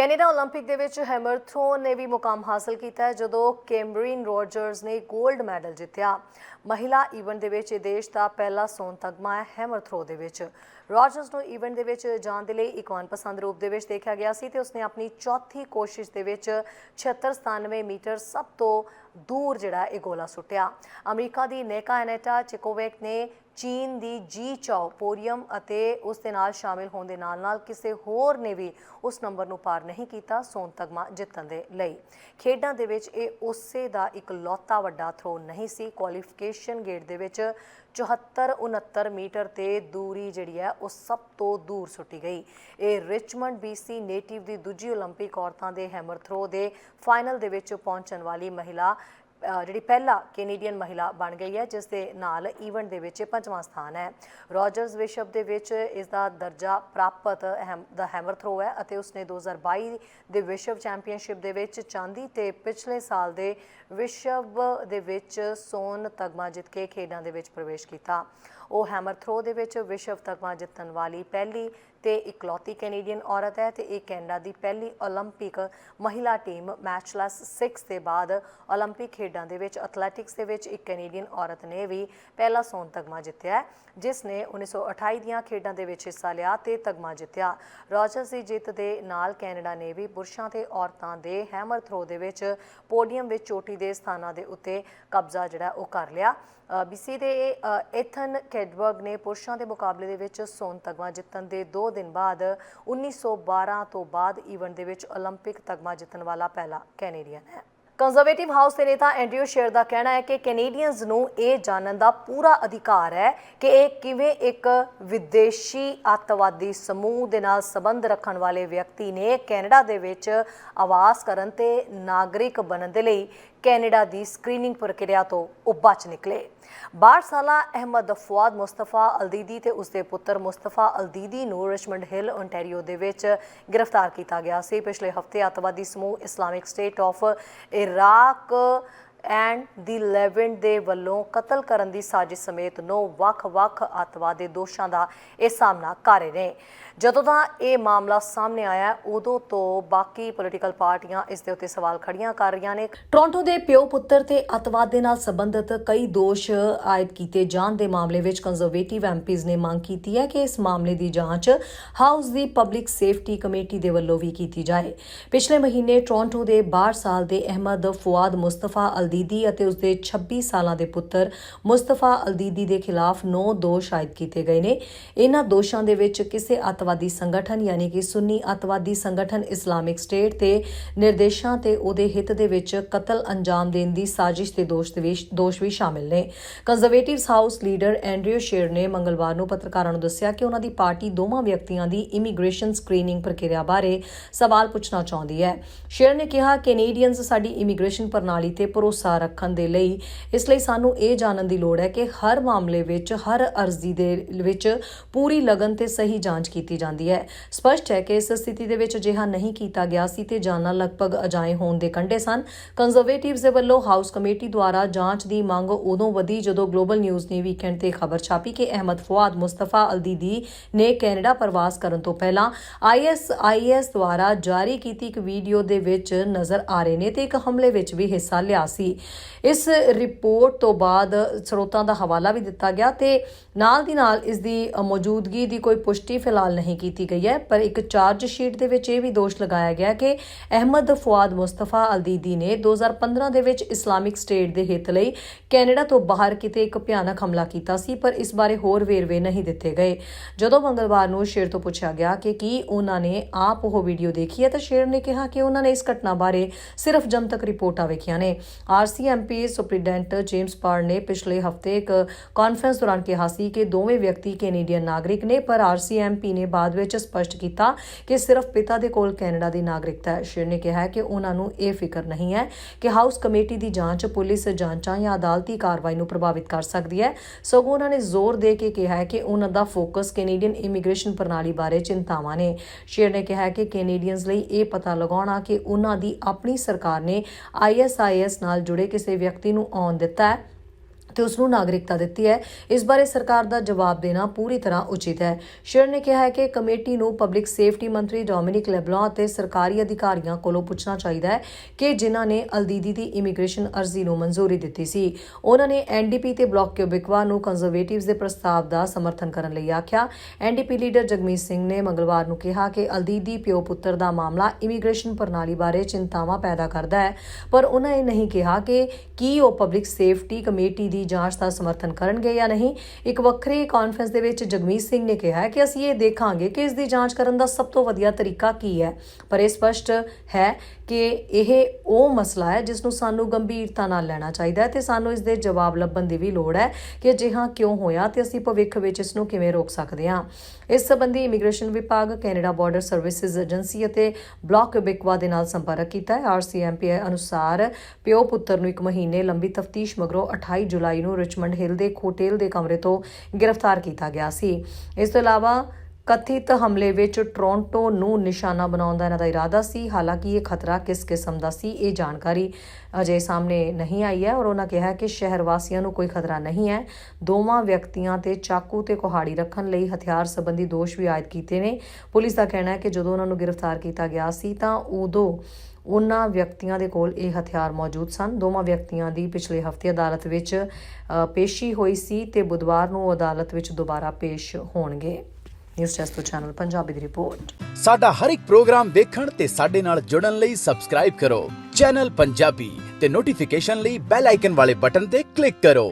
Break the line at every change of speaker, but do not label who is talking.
Canada 올림픽 ਦੇ ਵਿੱਚ hammer ਹੈਮਰਥੋਨ ਨੇ ਵੀ ਮੁਕਾਮ ਹਾਸਲ ਕੀਤਾ ਹੈ, ਜਦੋਂ ਕੈਮਰਿਨ ਰੋਜਰਸ ਨੇ 골ਡ ਮੈਡਲ ਜਿੱਤਿਆ। ਮਹਿਲਾ ਇਵੈਂਟ ਦੇ ਵਿੱਚ ਇਹ ਦੇਸ਼ ਦਾ ਪਹਿਲਾ ਸੋਨ ਤਗਮਾ ਹੈ ਹੈਮਰਥਰੋ ਦੇ ਵਿੱਚ। ਰੋਜਰਸ ਨੂੰ ਇਵੈਂਟ ਦੇ ਵਿੱਚ ਜਾਣ ਦੇ ਲਈ ਇੱਕ ਮਨਪਸੰਦ ਰੂਪ ਦੇ ਵਿੱਚ ਦੇਖਿਆ ਗਿਆ ਸੀ ਤੇ ਉਸਨੇ ਆਪਣੀ ਚੌਥੀ ਕੋਸ਼ਿਸ਼ ਦੇ ਵਿੱਚ 76 97 ਮੀਟਰ ਸਭ ਤੋਂ ਦੂਰ ਜਿਹੜਾ ਇਹ ਗੋਲਾ ਸੁੱਟਿਆ ਅਮਰੀਕਾ ਦੀ ਨੇਕਾ ਐਨੇਟਾ ਚਿਕੋਵੇਕ ਨੇ ਚੀਨ ਦੀ ਜੀ ਚਾਓ ਪੋਰੀਅਮ ਅਤੇ ਉਸ ਦੇ ਨਾਲ ਸ਼ਾਮਿਲ ਹੋਣ ਦੇ ਨਾਲ-ਨਾਲ ਕਿਸੇ ਹੋਰ ਨੇ ਵੀ ਉਸ ਨੰਬਰ ਨੂੰ ਪਾਰ ਨਹੀਂ ਕੀਤਾ ਸੋਨ ਤਗਮਾ ਜਿੱਤਣ ਦੇ ਲਈ ਖੇਡਾਂ ਦੇ ਵਿੱਚ ਇਹ ਉਸੇ ਦਾ ਇੱਕ ਲੌਤਾ ਵੱਡਾ ਥਰੋ ਨਹੀਂ ਸੀ ਕੁਆਲੀਫਿਕੇਸ਼ਨ ਗੇਟ ਦੇ ਵਿੱਚ 74 69 ਮੀਟਰ ਤੇ ਦੂਰੀ ਜਿਹੜੀ ਹੈ ਉਹ ਸਭ ਤੋਂ ਦੂਰ ਸੁੱਟੀ ਗਈ ਇਹ ਰਿਚਮੰਡ BC ਨੇਟਿਵ ਦੀ ਦੂਜੀ 올림픽 ਔਰਤਾਂ ਦੇ ਹੈਮਰ ਥਰੋ ਦੇ ਫਾਈਨਲ ਦੇ ਵਿੱਚ ਪਹੁੰਚਣ ਵਾਲੀ ਮਹਿਲਾ ਅ, ਜਿਹੜੀ ਪਹਿਲਾ ਕੈਨੇਡੀਅਨ ਮਹਿਲਾ ਬਣ ਗਈ ਹੈ ਜਿਸ ਦੇ ਨਾਲ ਈਵੈਂਟ ਦੇ ਵਿੱਚ ਇਹ ਪੰਜਵਾਂ ਸਥਾਨ ਹੈ। ਰੋਜਰਸ ਵਿਸ਼ਵ ਦੇ ਵਿੱਚ ਇਸ ਦਾ ਦਰਜਾ ਪ੍ਰਾਪਤ ਹੈਮ- ਦਾ ਹੈਮਰ ਥਰੋ ਹੈ ਅਤੇ ਉਸਨੇ 2022 ਦੇ ਵਿਸ਼ਵ ਚੈਂਪੀਅਨਸ਼ਿਪ ਦੇ ਵਿੱਚ ਚਾਂਦੀ ਤੇ ਪਿਛਲੇ ਸਾਲ ਦੇ ਵਿਸ਼ਵ ਦੇ ਵਿੱਚ ਸੋਨ ਤਗਮਾ ਜਿੱਤ ਕੇ ਖੇਡਾਂ ਦੇ ਵਿੱਚ ਪ੍ਰਵੇਸ਼ ਕੀਤਾ। ਉਹ ਹੈਮਰ ਥਰੋ ਦੇ ਵਿੱਚ ਵਿਸ਼ਵ ਤਗਮਾ ਜਿੱਤਣ ਵਾਲੀ ਪਹਿਲੀ ਤੇ ਇਕਲੌਤੀ ਕੈਨੇਡੀਅਨ ਔਰਤ ਹੈ ਤੇ ਇਹ ਕੈਨੇਡਾ ਦੀ ਪਹਿਲੀ 올림픽 ਮਹਿਲਾ ਟੀਮ ਮੈਚਲੈਸ 6 ਦੇ ਬਾਅਦ 올림픽 ਖੇਡਾਂ ਦੇ ਵਿੱਚ ਐਥਲੈਟਿਕਸ ਦੇ ਵਿੱਚ ਇੱਕ ਕੈਨੇਡੀਅਨ ਔਰਤ ਨੇ ਵੀ ਪਹਿਲਾ ਸੋਨ ਤਗਮਾ ਜਿੱਤਿਆ ਹੈ ਜਿਸ ਨੇ 1928 ਦੀਆਂ ਖੇਡਾਂ ਦੇ ਵਿੱਚ ਹਿੱਸਾ ਲਿਆ ਤੇ ਤਗਮਾ ਜਿੱਤਿਆ ਰੋਜਰਸ ਦੀ ਜਿੱਤ ਦੇ ਨਾਲ ਕੈਨੇਡਾ ਨੇ ਵੀ ਪੁਰਸ਼ਾਂ ਤੇ ਔਰਤਾਂ ਦੇ ਹੈਮਰ ਥਰੋ ਦੇ ਵਿੱਚ ਪੋਡੀਅਮ ਵਿੱਚ ਚੋਟੀ ਦੇ ਸਥਾਨਾਂ ਦੇ ਉੱਤੇ ਕਬਜ਼ਾ ਜਿਹੜਾ ਉਹ ਕਰ ਲਿਆ ਬੀਸੀ ਦੇ ਅ, ਐਥਨ ਕੈਡਬਰਗ ਨੇ ਪੁਰਸ਼ਾਂ ਦੇ ਮੁਕਾਬਲੇ ਦੇ ਵਿੱਚ ਸੋਨ ਤਗਮਾ ਜਿੱਤਣ ਦੇ 2 ਦਿਨ ਬਾਅਦ 1912 ਤੋਂ ਬਾਅਦ ਈਵੈਂਟ ਦੇ ਵਿੱਚ 올림픽 ਤਗਮਾ ਜਿੱਤਣ ਵਾਲਾ ਪਹਿਲਾ ਕੈਨੇਡੀਅਨ ਹੈ ਕੰਜ਼ਰਵੇਟਿਵ ਹਾਊਸ ਦੇ ਨੇਤਾ ਐਂਡਰਿਊ ਸ਼ੇਰ ਦਾ ਕਹਿਣਾ ਹੈ ਕਿ ਕੈਨੇਡੀਅਨਸ ਨੂੰ ਇਹ ਜਾਣਨ ਦਾ ਪੂਰਾ ਅਧਿਕਾਰ ਹੈ ਕਿ ਇਹ ਕਿਵੇਂ ਇੱਕ ਵਿਦੇਸ਼ੀ ਅੱਤਵਾਦੀ ਸਮੂਹ ਦੇ ਨਾਲ ਸੰਬੰਧ ਰੱਖਣ ਵਾਲੇ ਵਿਅਕਤੀ ਨੇ ਕੈਨੇਡਾ ਦੇ ਵਿੱਚ ਆਵਾਸ ਕਰਨ ਤੇ ਨਾਗਰਿਕ ਬਣਨ ਦੇ ਲਈ ਕੈਨੇਡਾ ਦੀ ਸਕਰੀਨਿੰਗ ਪ੍ਰਕਿਰਿਆ ਤੋਂ ਉਹ ਨਿਕਲੇ। 62 ਸਾਲਾ ਅਹਿਮਦ ਫਵਾਦ ਮੁਸਤਫਾ ਅਲਦੀਦੀ ਤੇ ਉਸਦੇ ਪੁੱਤਰ ਮੁਸਤਫਾ ਅਲਦੀਦੀ ਨੂੰ ਰਿਚਮੰਡ ਹਿੱਲ ਓਨਟਾਰੀਓ ਦੇ ਵਿੱਚ ਗ੍ਰਿਫਤਾਰ ਕੀਤਾ ਗਿਆ ਸੀ। ਪਿਛਲੇ ਹਫ਼ਤੇ ਅੱਤਵਾਦੀ ਸਮੂਹ Islamic State of Iraq and the Levant ਦੇ ਵੱਲੋਂ ਕਤਲ ਕਰਨ ਦੀ ਸਾਜ਼ਿਸ਼ ਸਮੇਤ ਨੌ ਵੱਖ-ਵੱਖ ਅੱਤਵਾਦੀ ਦੋਸ਼ਾਂ ਦਾ ਇਹ ਸਾਹਮਣਾ ਕਰ ਰਹੇ ਨੇ। ਜਦੋਂ ਦਾ ਇਹ ਮਾਮਲਾ ਸਾਹਮਣੇ ਆਇਆ, ਉਦੋਂ ਤੋਂ ਬਾਕੀ ਪੋਲੀਟੀਕਲ ਪਾਰਟੀਆਂ ਇਸ ਦੇ ਉੱਤੇ ਸਵਾਲ ਖੜੀਆਂ ਕਰ ਰਹੀਆਂ ਨੇ। ਟੋਰਾਂਟੋ ਦੇ ਪਿਓ ਪੁੱਤਰ ਤੇ ਅੱਤਵਾਦ ਦੇ ਨਾਲ ਸੰਬੰਧਿਤ ਕਈ ਦੋਸ਼ ਆਇਦ ਕੀਤੇ ਜਾਣ ਦੇ ਮਾਮਲੇ ਵਿੱਚ ਕੰਜ਼ਰਵੇਟਿਵ ਐਮਪੀਜ਼ ਨੇ ਮੰਗ ਕੀਤੀ ਹੈ ਕਿ ਇਸ ਮਾਮਲੇ ਦੀ ਜਾਂਚ ਹਾਊਸ ਦੀ ਪਬਲਿਕ ਸੇਫਟੀ ਕਮੇਟੀ ਦੇ ਵੱਲੋਂ ਵੀ ਕੀਤੀ ਜਾਏ। ਪਿਛਲੇ ਮਹੀਨੇ ਟੋਰਾਂਟੋ ਦੇ 62 ਸਾਲ ਦੇ ਅਹਿਮਦ ਫੁਆਦ ਮੁਸਤਫਾ ਅਲ ਅਲਦੀਦੀ ਅਤੇ ਉਸਦੇ 26 ਸਾਲਾਂ ਦੇ ਪੁੱਤਰ ਮੁਸਤਫਾ ਅਲਦੀਦੀ ਦੇ ਖਿਲਾਫ 9 ਦੋਸ਼ ਆਇਦ ਕੀਤੇ ਗਏ ਨੇ। ਇਹਨਾਂ ਦੋਸ਼ਾਂ ਦੇ ਵਿੱਚ ਕਿਸੇ ਅੱਤਵਾਦੀ ਸੰਗਠਨ ਯਾਨੀ ਕਿ ਸੁੰਨੀ ਅੱਤਵਾਦੀ ਸੰਗਠਨ ਇਸਲਾਮਿਕ ਸਟੇਟ ਤੇ ਨਿਰਦੇਸ਼ਾਂ ਤੇ ਉਹਦੇ ਹਿੱਤ ਦੇ ਵਿੱਚ ਕਤਲ ਅੰਜਾਮ ਦੇਣ ਦੀ ਸਾਜ਼ਿਸ਼ ਦੇ ਦੋਸ਼ ਦੇ ਦੋਸ਼ ਵੀ ਸ਼ਾਮਿਲ ਨੇ। ਕੰਜ਼ਰਵੇਟਿਵਸ ਹਾਊਸ ਲੀਡਰ ਐਂਡਰਿਊ ਸ਼ੇਰ ਨੇ ਮੰਗਲਵਾਰ ਨੂੰ ਪੱਤਰਕਾਰਾਂ ਨੂੰ ਦੱਸਿਆ ਕਿ ਉਹਨਾਂ ਦੀ ਪਾਰਟੀ ਦੋਵਾਂ ਵਿਅਕਤੀਆਂ ਦੀ ਇਮੀਗ੍ਰੇਸ਼ਨ ਸਕਰੀਨਿੰਗ ਪ੍ਰਕਿਰਿਆ ਬਾਰੇ ਸਵਾਲ ਪੁੱਛਣਾ ਚਾਹੁੰਦੀ ਹੈ। ਸ਼ੇਰ ਨੇ ਕਿਹਾ, ਕੈਨੇਡੀਅਨਸ ਸਾਡੀ ਇਮੀਗ੍ਰੇਸ਼ਨ ਪ੍ਰਣਾਲੀ ਤੇ ਭਰੋਸਾ ਰੱਖਣ ਦੇ ਲਈ। ਇਸ ਲਈ ਸਾਨੂੰ ਇਹ ਜਾਣਨ ਦੀ ਲੋੜ ਹੈ ਕਿ ਹਰ ਮਾਮਲੇ ਵਿੱਚ, ਹਰ ਅਰਜ਼ੀ ਦੇ ਵਿੱਚ ਪੂਰੀ ਲਗਨ ਤੇ ਸਹੀ ਜਾਂਚ ਕੀਤੀ ਜਾਂਦੀ ਹੈ। ਸਪਸ਼ਟ ਹੈ ਕਿ ਇਸ ਸਥਿਤੀ ਦੇ ਵਿੱਚ ਅਜਿਹਾ ਨਹੀਂ ਕੀਤਾ ਗਿਆ ਸੀ ਤੇ ਜਾਨਾਂ ਲਗਭਗ ਅਜਾਏ ਹੋਣ ਦੇ ਕੰਢੇ ਸਨ। ਕੰਜ਼ਰਵੇਟਿਵਸ ਦੇ ਵੱਲੋਂ ਹਾਊਸ ਕਮੇਟੀ ਦੁਆਰਾ ਜਾਂਚ ਦੀ ਮੰਗ ਉਦੋਂ ਵਧੀ ਜਦੋਂ ਗਲੋਬਲ ਨਿਊਜ਼ ਨੇ ਵੀਕਐਂਡ ਤੇ ਖਬਰ ਛਾਪੀ ਕਿ ਅਹਿਮਦ ਫਵਾਦ ਮੁਸਤਫਾ ਅਲਦੀਦੀ ਨੇ ਕੈਨੇਡਾ ਪ੍ਰਵਾਸ ਕਰਨ ਤੋਂ ਪਹਿਲਾਂ ਆਈਐਸਆਈਐਸ ਦੁਆਰਾ ਜਾਰੀ ਕੀਤੀ ਇੱਕ ਵੀਡੀਓ ਦੇ ਵਿੱਚ ਨਜ਼ਰ ਆ ਰਹੇ ਨੇ ਤੇ ਇੱਕ ਹਮਲੇ ਵਿੱਚ ਵੀ ਹਿੱਸਾ ਲਿਆ ਸੀ। ਇਸ ਰਿਪੋਰਟ ਤੋਂ ਬਾਅਦ ਸਰੋਤਾਂ ਦਾ ਹਵਾਲਾ ਵੀ ਦਿੱਤਾ ਗਿਆ ਤੇ ਨਾਲ ਦੀ ਨਾਲ ਇਸ ਦੀ ਮੌਜੂਦਗੀ ਦੀ ਕੋਈ ਪੁਸ਼ਟੀ ਫਿਲਹਾਲ ਨਹੀਂ ਕੀਤੀ ਗਈ ਹੈ, ਪਰ ਇੱਕ ਚਾਰਜ ਸ਼ੀਟ ਦੇ ਵਿੱਚ ਇਹ ਵੀ ਦੋਸ਼ ਲਗਾਇਆ ਗਿਆ ਕਿ ਅਹਿਮਦ ਫੁਆਦ ਮੁਸਤਫਾ ਅਲਦੀਦੀ ਨੇ 2015 ਦੇ ਵਿੱਚ ਇਸਲਾਮਿਕ ਸਟੇਟ ਦੇ ਹਿੱਤ ਲਈ ਕੈਨੇਡਾ ਤੋਂ ਬਾਹਰ ਕਿਤੇ ਇੱਕ ਭਿਆਨਕ ਹਮਲਾ ਕੀਤਾ ਸੀ, ਪਰ ਇਸ ਬਾਰੇ ਹੋਰ ਵੇਰਵੇ ਨਹੀਂ ਦਿੱਤੇ ਗਏ। ਜਦੋਂ ਮੰਗਲਵਾਰ ਨੂੰ ਸ਼ੇਰ ਤੋਂ ਪੁੱਛਿਆ ਗਿਆ ਕਿ ਕੀ ਉਹਨਾਂ ਨੇ ਆਪ ਉਹ ਵੀਡੀਓ ਦੇਖੀ ਹੈ, ਤਾਂ ਸ਼ੇਰ ਨੇ ਕਿਹਾ ਕਿ ਉਹਨਾਂ ਨੇ ਇਸ ਘਟਨਾ ਬਾਰੇ ਸਿਰਫ ਜਨਤਕ ਰਿਪੋਰਟਾਂ ਵੇਖੀਆਂ ਨੇ। ਆਰਸੀਐਮਪੀ ਸੁਪਰੀਡੈਂਟ ਜੇਮਸ ਪਾਰ ਨੇ ਪਿਛਲੇ ਹਫ਼ਤੇ ਇੱਕ ਕਾਨਫਰੰਸ ਦੌਰਾਨ ਕਿਹਾ ਸੀ ਕਿ ਦੋਵੇਂ ਵਿਅਕਤੀ ਕੈਨੇਡੀਅਨ ਨਾਗਰਿਕ ਨੇ, ਪਰ ਆਰਸੀਐਮਪੀ ਨੇ ਬਾਅਦ ਵਿੱਚ ਸਪਸ਼ਟ ਕੀਤਾ ਕਿ ਸਿਰਫ ਪਿਤਾ ਦੇ ਕੋਲ ਕੈਨੇਡਾ ਦੀ ਨਾਗਰਿਕਤਾ ਹੈ। ਸ਼ੇਰ ਨੇ ਕਿਹਾ ਕਿ ਉਹਨਾਂ ਨੂੰ ਇਹ ਫਿਕਰ ਨਹੀਂ ਹੈ ਕਿ ਹਾਊਸ ਕਮੇਟੀ ਦੀ ਜਾਂਚ ਪੁਲਿਸ ਜਾਂਚਾਂ ਜਾਂ ਅਦਾਲਤੀ ਕਾਰਵਾਈ ਨੂੰ ਪ੍ਰਭਾਵਿਤ ਕਰ ਸਕਦੀ ਹੈ। ਸਗੋਂ ਉਹਨਾਂ ਨੇ ਜ਼ੋਰ ਦੇ ਕੇ ਕਿਹਾ ਹੈ ਕਿ ਉਹਨਾਂ ਦਾ ਫੋਕਸ ਕੈਨੇਡੀਅਨ ਇਮੀਗ੍ਰੇਸ਼ਨ ਪ੍ਰਣਾਲੀ ਬਾਰੇ ਚਿੰਤਾਵਾਂ ਨੇ। ਸ਼ੇਰ ਨੇ ਕਿਹਾ ਕਿ ਕੈਨੇਡੀਅਨਸ ਲਈ ਇਹ ਪਤਾ ਲਗਾਉਣਾ ਕਿ ਉਹਨਾਂ ਦੀ ਆਪਣੀ ਸਰਕਾਰ ਨੇ ਆਈਐਸਆਈਐਸ ਨਾਲ ਜੁੜੇ ਕਿਸੇ ਵਿਅਕਤੀ ਨੂੰ ਆਉਣ ਦਿੱਤਾ ਹੈ। ਤੇ ਉਸ ਨੂੰ ਨਾਗਰਿਕਤਾ ਦਿੱਤੀ ਹੈ। ਇਸ ਬਾਰੇ ਸਰਕਾਰ ਦਾ ਜਵਾਬ ਦੇਣਾ ਪੂਰੀ ਤਰ੍ਹਾਂ ਉਚਿਤ ਹੈ। ਸ਼ੇਰ ਨੇ ਕਿਹਾ ਹੈ ਕਿ ਕਮੇਟੀ ਨੂੰ ਪਬਲਿਕ ਸੇਫਟੀ ਮੰਤਰੀ ਡੋਮਿਨਿਕ ਲੈਬਲॉ ਅਤੇ ਸਰਕਾਰੀ ਅਧਿਕਾਰੀਆਂ ਕੋਲੋਂ ਪੁੱਛਣਾ ਚਾਹੀਦਾ ਹੈ ਕਿ ਜਿਨ੍ਹਾਂ ਨੇ ਅਲਦੀਦੀ ਦੀ ਇਮੀਗ੍ਰੇਸ਼ਨ ਅਰਜ਼ੀ ਨੂੰ ਮਨਜ਼ੂਰੀ ਦਿੱਤੀ ਸੀ। ਉਹਨਾਂ ਨੇ ਐਨਡੀਪੀ ਤੇ ਬਲਾਕ ਕਿਊਬਿਕਵਾ ਨੂੰ ਕੰਜ਼ਰਵੇਟਿਵਸ ਦੇ ਪ੍ਰਸਤਾਵ ਦਾ ਸਮਰਥਨ ਕਰਨ ਲਈ ਆਖਿਆ। ਐਨਡੀਪੀ ਲੀਡਰ ਜਗਮੀਤ ਸਿੰਘ ਨੇ ਮੰਗਲਵਾਰ ਨੂੰ ਕਿਹਾ ਕਿ ਅਲਦੀਦੀ ਪਿਓ ਪੁੱਤਰ ਦਾ ਮਾਮਲਾ ਇਮੀਗ੍ਰੇਸ਼ਨ ਪ੍ਰਣਾਲੀ ਬਾਰੇ ਚਿੰਤਾਵਾਂ ਪੈਦਾ ਕਰਦਾ ਹੈ, ਪਰ ਉਹਨਾਂ ਇਹ ਨਹੀਂ ਕਿਹਾ ਕਿ ਕੀ ਉਹ ਪਬਲਿਕ ਸੇਫਟੀ ਕਮੇਟੀ ਦੀ ਜਾਂਚ ਦਾ ਸਮਰਥਨ ਕਰਨਗੇ ਜਾਂ ਨਹੀਂ? ਇੱਕ ਵੱਖਰੀ ਕਾਨਫਰੰਸ ਦੇ ਵਿੱਚ ਜਗਮੀਤ ਸਿੰਘ ਨੇ ਕਿਹਾ ਕਿ ਅਸੀਂ ਇਹ ਦੇਖਾਂਗੇ ਕਿ ਇਸ ਦੀ ਜਾਂਚ ਕਰਨ ਦਾ ਸਭ ਤੋਂ ਵਧੀਆ ਤਰੀਕਾ ਕੀ ਹੈ। ਪਰ ਇਹ ਸਪਸ਼ਟ ਹੈ ਕਿ ਇਹ ਉਹ ਮਸਲਾ ਹੈ ਜਿਸ ਨੂੰ ਸਾਨੂੰ ਗੰਭੀਰਤਾ ਨਾਲ ਲੈਣਾ ਚਾਹੀਦਾ ਹੈ ਤੇ ਸਾਨੂੰ ਇਸ ਦੇ ਜਵਾਬ ਲੱਭਣ ਦੀ ਵੀ ਲੋੜ ਹੈ ਕਿ ਅਜਿਹਾ ਕਿਉਂ ਹੋਇਆ ਤੇ ਅਸੀਂ ਭਵਿੱਖ ਵਿੱਚ ਇਸ ਨੂੰ ਕਿਵੇਂ ਰੋਕ ਸਕਦੇ ਹਾਂ। ਇਸ ਸੰਬੰਧੀ ਇਮੀਗ੍ਰੇਸ਼ਨ ਵਿਭਾਗ ਕੈਨੇਡਾ ਬਾਰਡਰ ਸਰਵਿਸਿਜ਼ ਏਜੰਸੀ ਅਤੇ ਬਲਾਕ ਬਿਕਵਾ ਦੇ ਨਾਲ ਸੰਪਰਕ ਕੀਤਾ ਹੈ। ਆਰਸੀਐਮਪੀ ਅਨੁਸਾਰ ਪਿਓ ਪੁੱਤਰ ਨੂੰ ਇੱਕ ਮਹੀਨੇ ਲੰਬੀ ਤਫਤੀਸ਼ ਮਗਰੋਂ 28 ਜੁਲਾਈ ਨੂੰ ਰਿਚਮੰਡ ਹਿੱਲ ਦੇ ਇੱਕ ਹੋਟਲ ਦੇ ਕਮਰੇ ਤੋਂ ਗ੍ਰਿਫਤਾਰ ਕੀਤਾ ਗਿਆ ਸੀ। ਇਸ ਤੋਂ ਇਲਾਵਾ ਕਥਿਤ ਹਮਲੇ ਵਿੱਚ ਟੋਰਾਂਟੋ ਨੂੰ ਨਿਸ਼ਾਨਾ ਬਣਾਉਣ ਦਾ ਇਹਨਾਂ ਦਾ ਇਰਾਦਾ ਸੀ। ਹਾਲਾਂਕਿ ਇਹ ਖਤਰਾ ਕਿਸ ਕਿਸਮ ਦਾ ਸੀ, ਇਹ ਜਾਣਕਾਰੀ ਅਜੇ ਸਾਹਮਣੇ ਨਹੀਂ ਆਈ ਹੈ ਔਰ ਉਹਨਾਂ ਕਿਹਾ ਕਿ ਸ਼ਹਿਰ ਵਾਸੀਆਂ ਨੂੰ ਕੋਈ ਖਤਰਾ ਨਹੀਂ ਹੈ। ਦੋਵਾਂ ਵਿਅਕਤੀਆਂ ਤੇ ਚਾਕੂ ਤੇ ਕੁਹਾੜੀ ਰੱਖਣ ਲਈ ਹਥਿਆਰ ਸੰਬੰਧੀ ਦੋਸ਼ ਵੀ ਆਇਦ ਕੀਤੇ ਨੇ। ਪੁਲਿਸ ਦਾ ਕਹਿਣਾ ਹੈ ਕਿ ਜਦੋਂ ਉਹਨਾਂ ਨੂੰ ਗ੍ਰਿਫਤਾਰ ਕੀਤਾ ਗਿਆ ਸੀ ਤਾਂ ਉਦੋਂ ਉਹਨਾਂ ਵਿਅਕਤੀਆਂ ਦੇ ਕੋਲ ਇਹ ਹਥਿਆਰ ਮੌਜੂਦ ਸਨ। ਦੋਵਾਂ ਵਿਅਕਤੀਆਂ ਦੀ ਪਿਛਲੇ ਹਫ਼ਤੇ ਅਦਾਲਤ ਵਿੱਚ ਪੇਸ਼ੀ ਹੋਈ ਸੀ ਤੇ ਬੁੱਧਵਾਰ ਨੂੰ ਉਹ ਅਦਾਲਤ ਵਿੱਚ ਦੁਬਾਰਾ ਪੇਸ਼ ਹੋਣਗੇ। ਨਿਊਜ਼ ਚੈਸਟ ਚੈਨਲ ਪੰਜਾਬੀ ਦੀ ਰਿਪੋਰਟ।
ਸਾਡਾ ਹਰ ਇੱਕ ਪ੍ਰੋਗਰਾਮ ਦੇਖਣ ਤੇ ਸਾਡੇ ਨਾਲ ਜੁੜਨ ਲਈ ਸਬਸਕ੍ਰਾਈਬ ਕਰੋ। ਚੈਨਲ ਪੰਜਾਬੀ ਤੇ ਨੋਟੀਫਿਕੇਸ਼ਨ ਲਈ ਬੈਲ ਆਈਕਨ ਵਾਲੇ ਬਟਨ ਤੇ ਕਲਿੱਕ ਕਰੋ।